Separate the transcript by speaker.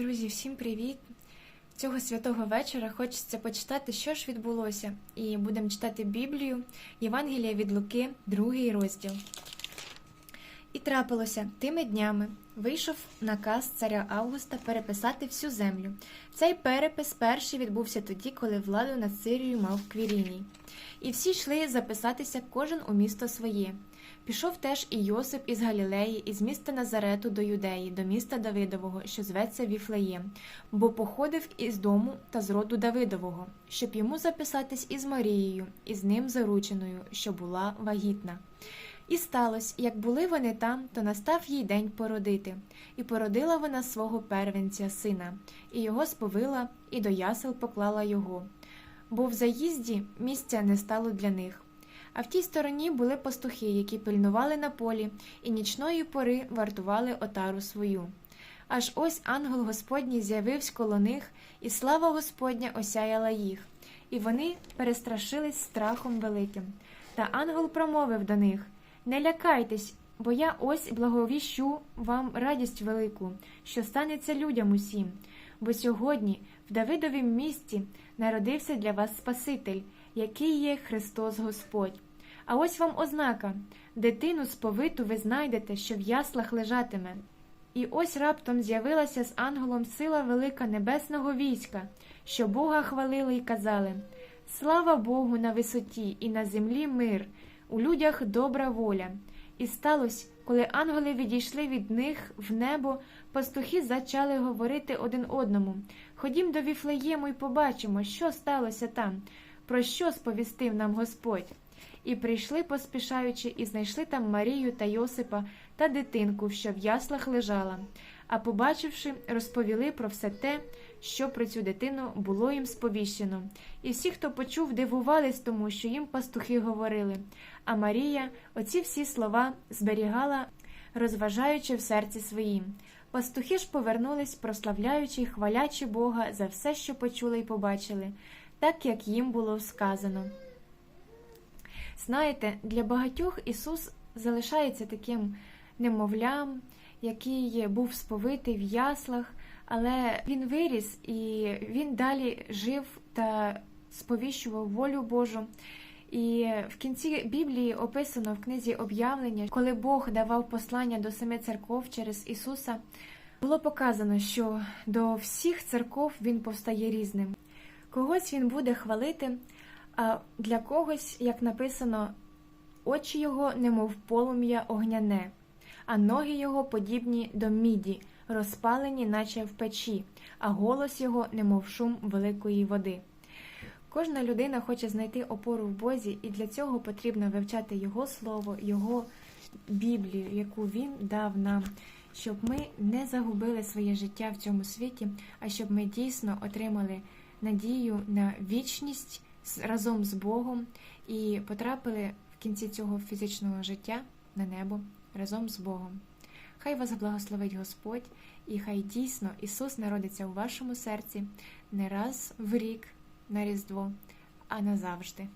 Speaker 1: Друзі, всім привіт! Цього святого вечора хочеться почитати, що ж відбулося, і будемо читати Біблію, Євангелія від Луки, другий розділ. І трапилося тими днями. Вийшов наказ царя Августа переписати всю землю. Цей перепис перший відбувся тоді, коли владу над Сирією мав Квіріній. І всі йшли записатися кожен у місто своє. Пішов теж і Йосип із Галілеї, із міста Назарету до Юдеї, до міста Давидового, що зветься Віфлеєм, бо походив із дому та з роду Давидового, щоб йому записатись із Марією, із ним зарученою, що була вагітна. І сталося, як були вони там, то настав їй день породити, і породила вона свого первенця сина, і його сповила, і до ясел поклала його. Бо в заїзді місця не стало для них. А в тій стороні були пастухи, які пильнували на полі, і нічної пори вартували отару свою. Аж ось ангел Господній з'явився коло них, і слава Господня осяяла їх, і вони перестрашились страхом великим. Та ангел промовив до них Не лякайтесь, бо я ось благовіщу вам радість велику, що станеться людям усім. Бо сьогодні в Давидовім місті народився для вас Спаситель, який є Христос Господь. А ось вам ознака дитину сповиту ви знайдете, що в яслах лежатиме. І ось раптом з'явилася з ангелом сила велика небесного війська, що Бога хвалили й казали Слава Богу на висоті, і на землі мир, у людях добра воля. І сталося, коли ангели відійшли від них в небо, пастухи зачали говорити один одному Ходім до Віфлеєму і побачимо, що сталося там, про що сповістив нам Господь. І прийшли, поспішаючи, і знайшли там Марію та Йосипа та дитинку, що в яслах лежала. А побачивши, розповіли про все те, що про цю дитину було їм сповіщено. І всі, хто почув, дивувались тому, що їм пастухи говорили. А Марія оці всі слова зберігала, розважаючи в серці своїм. Пастухи ж повернулись, прославляючи й хвалячи Бога за все, що почули й побачили, так як їм було сказано. Знаєте, для багатьох Ісус залишається таким немовлям, який був сповитий в яслах, але Він виріс і він далі жив та сповіщував волю Божу. І в кінці Біблії описано в книзі об'явлення, коли Бог давав послання до семи церков через Ісуса, було показано, що до всіх церков Він повстає різним. Когось він буде хвалити, а для когось, як написано, очі його, немов полум'я огняне, а ноги його подібні до міді, розпалені, наче в печі, а голос його, немов шум великої води. Кожна людина хоче знайти опору в Бозі, і для цього потрібно вивчати Його слово, Його Біблію, яку Він дав нам, щоб ми не загубили своє життя в цьому світі, а щоб ми дійсно отримали надію на вічність разом з Богом і потрапили в кінці цього фізичного життя на небо разом з Богом. Хай вас благословить Господь, і хай дійсно Ісус народиться у вашому серці не раз в рік на Різдво, а назавжди.